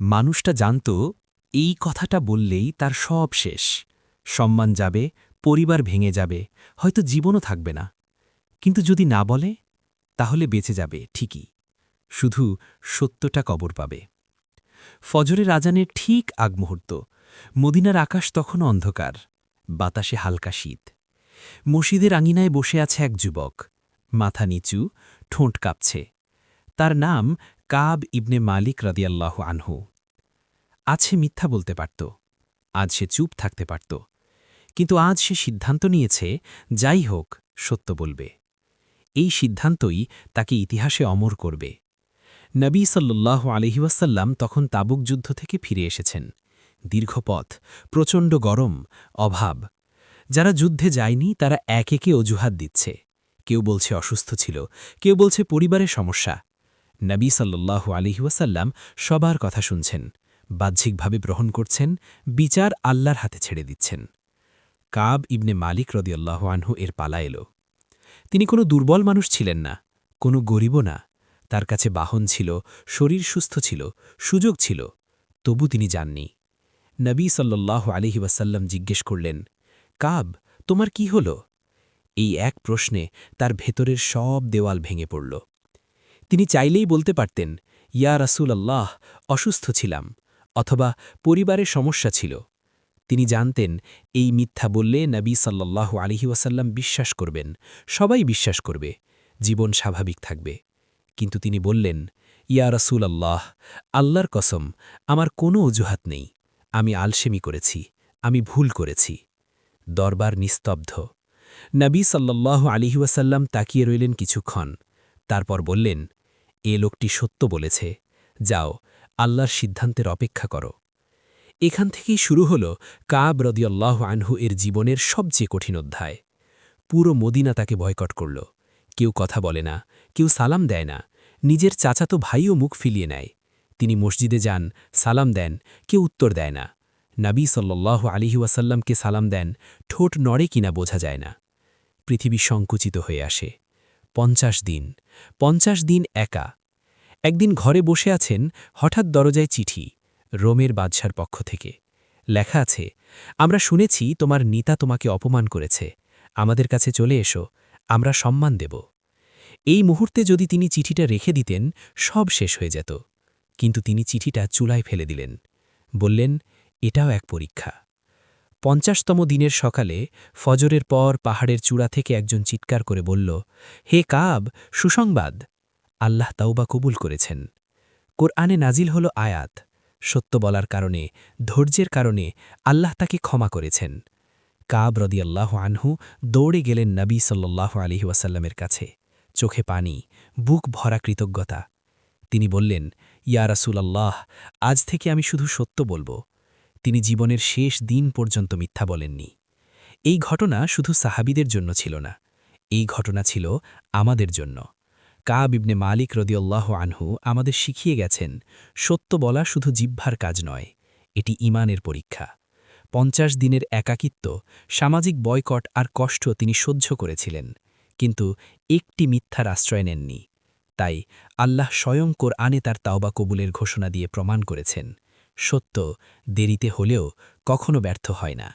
মানুষটা জানত, এই কথাটা বললেই তার সব শেষ। সম্মান যাবে, পরিবার ভেঙে যাবে, হয়তো জীবনও থাকবে না। কিন্তু যদি না বলে, তাহলে বেঁচে যাবে, ঠিকই। শুধু সত্যটা কবর পাবে। ফজরের আজানের ঠিক আগ মুহূর্ত মদিনার আকাশ তখন অন্ধকার, বাতাসে হালকা শীত। মসজিদের আঙিনায় বসে আছে এক যুবক, মাথা নিচু, ঠোঁট কাঁপছে। তার নাম কাব ইবনে মালিক রাদিয়াল্লাহ আনহু। আছে মিথ্যা বলতে পারত, আজ সে চুপ থাকতে পারত, কিন্তু আজ সে সিদ্ধান্ত নিয়েছে, যাই হোক, সত্য বলবে। এই সিদ্ধান্তই তাকে ইতিহাসে অমর করবে। নবী সাল্লাহ আলহিউসাল্লাম তখন তাবুক যুদ্ধ থেকে ফিরে এসেছেন। দীর্ঘ পথ, প্রচণ্ড গরম, অভাব। যারা যুদ্ধে যায়নি, তারা এক একে অজুহাত দিচ্ছে। কেউ বলছে অসুস্থ ছিল, কেউ বলছে পরিবারের সমস্যা নবী সাল্লাহ আলিহাসাল্লাম সবার কথা শুনছেন, বাহ্যিকভাবে গ্রহণ করছেন, বিচার আল্লাহর হাতে ছেড়ে দিচ্ছেন। কাব ইবনে মালিক রদিয়াল্লাহ আনহু এর পালা এল। তিনি কোনো দুর্বল মানুষ ছিলেন না, কোনো গরিবও না, তার কাছে বাহন ছিল, শরীর সুস্থ ছিল, সুযোগ ছিল, তবু তিনি যাননি। নবী সাল্লাহ আলিহি ওয়াসাল্লাম জিজ্ঞেস করলেন, কাব, তোমার কি হল? এই এক প্রশ্নে তার ভেতরের সব দেওয়াল ভেঙে পড়ল। তিনি চাইলেই বলতে পারতেন, ইয়া রাসুল আল্লাহ অসুস্থ ছিলাম, অথবা পরিবারের সমস্যা ছিল। তিনি জানতেন, এই মিথ্যা বললে নবী সাল্লাহ আলহি ওয়াসাল্লাম বিশ্বাস করবেন, সবাই বিশ্বাস করবে, জীবন স্বাভাবিক থাকবে। কিন্তু তিনি বললেন, ইয়া রসুল আল্লাহ আল্লাহর কসম, আমার কোনো অজুহাত নেই, আমি আলসেমি করেছি, আমি ভুল করেছি। দরবার নিস্তব্ধ। নবী সাল্লাহ আলিহাসাল্লাম তাকিয়ে রইলেন কিছুক্ষণ, তারপর বললেন এ লোকটি সত্য বলেছে। যাও, আল্লাহর সিদ্ধান্তের অপেক্ষা করো। এখান থেকেই শুরু হল কাব রদিয়াল্লাহ আনহু এর জীবনের সবচেয়ে কঠিন অধ্যায়। পুরো মদিনা তাকে বয়কট করল। কেউ কথা বলে না, কেউ সালাম দেয় না, নিজের চাচাতো ভাইও মুখ ফিলিয়ে নেয়। তিনি মসজিদে যান, সালাম দেন, কেউ উত্তর দেয় না। নাবী সাল্লাহ আলিহাসাল্লামকে সালাম দেন, ঠোঁট নড়ে কিনা বোঝা যায় না। পৃথিবী সংকুচিত হয়ে আসে। পঞ্চাশ দিন। পঞ্চাশ দিন একা। একদিন ঘরে বসে আছেন হঠাৎ দরজায় চিঠি, রোমের বাদশার পক্ষ থেকে। লেখা আছে, আমরা শুনেছি তোমার নিতা তোমাকে অপমান করেছে। আমাদের কাছে চলে এসো, আমরা সম্মান দেব। এই মুহূর্তে যদি তিনি চিঠিটা রেখে দিতেন, সব শেষ হয়ে যেত। কিন্তু তিনি চিঠিটা চুলায় ফেলে দিলেন। বললেন, এটাও এক পরীক্ষা। পঞ্চাশতম দিনের সকালে ফজরের পর পাহাড়ের চূড়া থেকে একজন চিৎকার করে বলল, হে কাব, সুসংবাদ। আল্লাহ তাওবা কবুল করেছেন। কোরআনে নাজিল হল আয়াত। সত্য বলার কারণে, ধৈর্যের কারণে আল্লাহ তাকে ক্ষমা করেছেন। কাব রদিয়াল্লাহ আনহু দৌড়ে গেলেন নবী সাল্লাহ আলহি ওয়াসাল্লামের কাছে। চোখে পানি, বুক ভরা কৃতজ্ঞতা। তিনি বললেন, ইয়া রাসুলাল্লাহ, আজ থেকে আমি শুধু সত্য বলব। তিনি জীবনের শেষ দিন পর্যন্ত মিথ্যা বলেননি। এই ঘটনা শুধু সাহাবিদের জন্য ছিল না, এই ঘটনা ছিল আমাদের জন্য। কাব ইবনে মালিক রদিউল্লাহ আনহু আমাদের শিখিয়ে গেছেন, সত্য বলা শুধু জিহ্বার কাজ নয়, এটি ইমানের পরীক্ষা। পঞ্চাশ দিনের একাকিত্ব, সামাজিক বয়কট আর কষ্ট তিনি সহ্য করেছিলেন, কিন্তু একটি মিথ্যার আশ্রয় নেননি। তাই আল্লাহ স্বয়ং আনে তার তাওবা কবুলের ঘোষণা দিয়ে প্রমাণ করেছেন সত্য দেরিতে হলেও কখনো ব্যর্থ হয় না।